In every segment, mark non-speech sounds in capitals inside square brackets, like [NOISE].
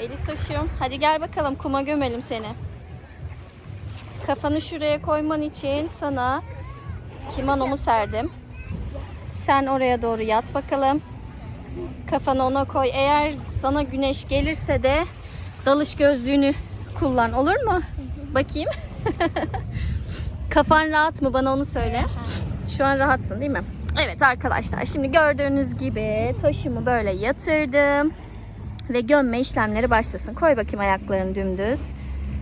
Belistoş'um hadi gel bakalım kuma gömelim seni. Kafanı şuraya koyman için sana kimonomu serdim. Sen oraya doğru yat bakalım. Kafanı ona koy. Eğer sana güneş gelirse de dalış gözlüğünü kullan olur mu? Bakayım. [LAUGHS] Kafan rahat mı? Bana onu söyle. Şu an rahatsın değil mi? Evet arkadaşlar şimdi gördüğünüz gibi taşımı böyle yatırdım. Ve gömme işlemleri başlasın. Koy bakayım ayaklarını dümdüz.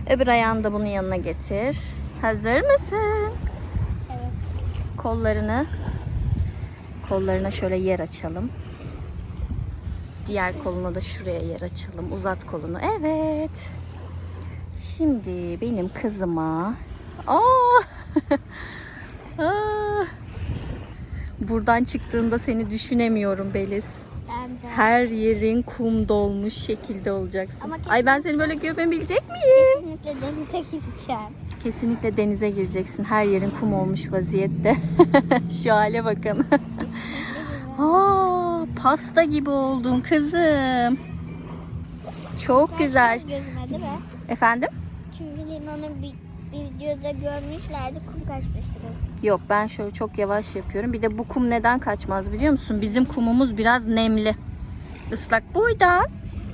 Öbür ayağını da bunun yanına getir. Hazır mısın? Evet. Kollarını kollarına şöyle yer açalım. Diğer koluna da şuraya yer açalım. Uzat kolunu. Evet. Şimdi benim kızıma Aa! [LAUGHS] Aa! Buradan çıktığında seni düşünemiyorum Beliz. Ben. Her yerin kum dolmuş şekilde olacaksın. Ama Ay ben seni böyle gömebilecek miyim? Kesinlikle denize gideceğim. Kesinlikle denize gireceksin. Her yerin kum olmuş vaziyette. [LAUGHS] Şu hale bakın. Aa, pasta gibi oldun kızım. Çok güzel. Gözüme değil mi? Efendim? Çünkü Lina'nın bir, bir videoda görmüşlerdi kum kaçmıştı gözüme. Yok ben şöyle çok yavaş yapıyorum. Bir de bu kum neden kaçmaz biliyor musun? Bizim kumumuz biraz nemli. Islak. Buradan,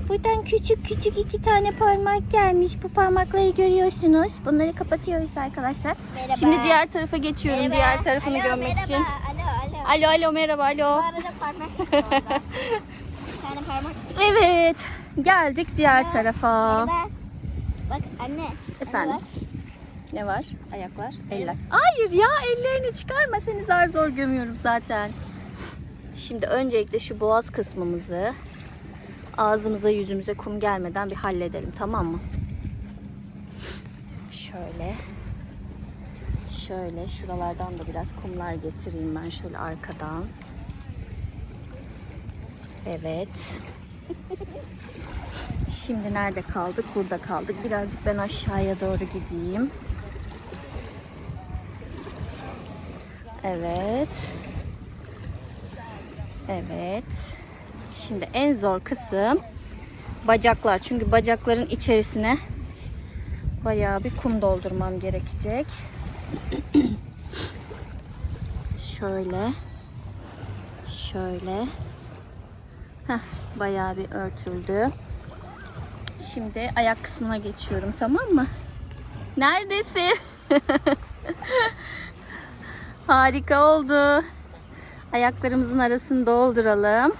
buradan küçük küçük iki tane parmak gelmiş. Bu parmakları görüyorsunuz. Bunları kapatıyoruz arkadaşlar. Merhaba. Şimdi diğer tarafa geçiyorum. Merhaba. Diğer tarafını Alo, görmek merhaba. için. Alo alo. Alo alo merhaba Bu alo. arada parmak tane parmak. Evet. Geldik diğer Merhaba. tarafa. Merhaba. Bak anne. anne Efendim? bak. Ne var? Ayaklar, eller. Hayır ya ellerini çıkarma seni zar zor gömüyorum zaten. Şimdi öncelikle şu boğaz kısmımızı ağzımıza yüzümüze kum gelmeden bir halledelim tamam mı? Şöyle. Şöyle şuralardan da biraz kumlar getireyim ben şöyle arkadan. Evet. Şimdi nerede kaldık? Burada kaldık. Birazcık ben aşağıya doğru gideyim. Evet. Evet. Şimdi en zor kısım bacaklar. Çünkü bacakların içerisine bayağı bir kum doldurmam gerekecek. [CLEARS THROAT] Şöyle. Şöyle. Heh, bayağı bir örtüldü. Şimdi ayak kısmına geçiyorum tamam mı? Neredesin? [LAUGHS] Harika oldu. Ayaklarımızın arasını dolduralım.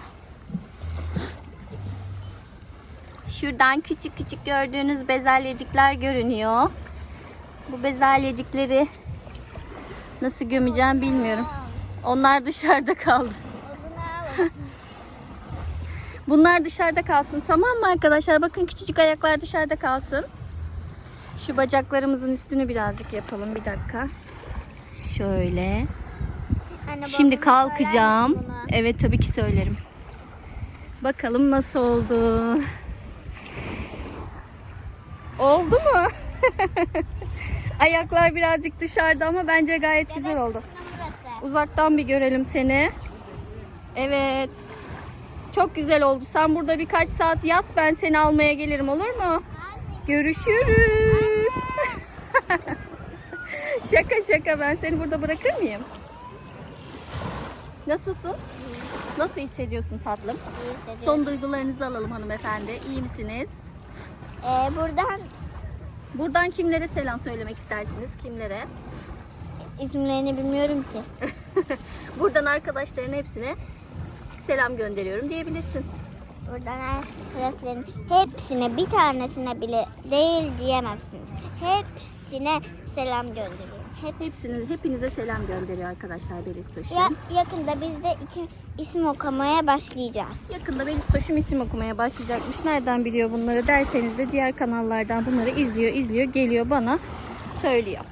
Şuradan küçük küçük gördüğünüz bezelyecikler görünüyor. Bu bezelyecikleri nasıl gömeceğim bilmiyorum. Onlar dışarıda kaldı. Bunlar dışarıda kalsın tamam mı arkadaşlar? Bakın küçücük ayaklar dışarıda kalsın. Şu bacaklarımızın üstünü birazcık yapalım. Bir dakika. Şöyle. Anne, Şimdi kalkacağım. Evet tabii ki söylerim. Bakalım nasıl oldu. Oldu mu? [LAUGHS] Ayaklar birazcık dışarıda ama bence gayet güzel oldu. Uzaktan bir görelim seni. Evet. Çok güzel oldu. Sen burada birkaç saat yat ben seni almaya gelirim olur mu? Görüşürüz. [LAUGHS] şaka şaka ben seni burada bırakır mıyım? Nasılsın? Nasıl hissediyorsun tatlım? İyi hissediyorum. Son duygularınızı alalım hanımefendi. İyi misiniz? Ee, buradan Buradan kimlere selam söylemek istersiniz? Kimlere? isimlerini bilmiyorum ki. [LAUGHS] Buradan arkadaşların hepsine selam gönderiyorum diyebilirsin. Buradan arkadaşların hepsine bir tanesine bile değil diyemezsiniz. Hepsine selam gönderiyorum. Hep Hepsini, hepinize selam gönderiyor arkadaşlar Belistoş'um. ya, yakında biz de iki isim okumaya başlayacağız. Yakında Belistoş'um isim okumaya başlayacakmış. Nereden biliyor bunları derseniz de diğer kanallardan bunları izliyor, izliyor, geliyor bana söylüyor.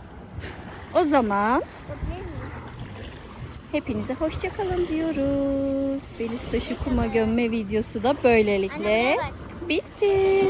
O zaman hepinize hoşçakalın diyoruz. Belistoş'u kuma gömme videosu da böylelikle bitti.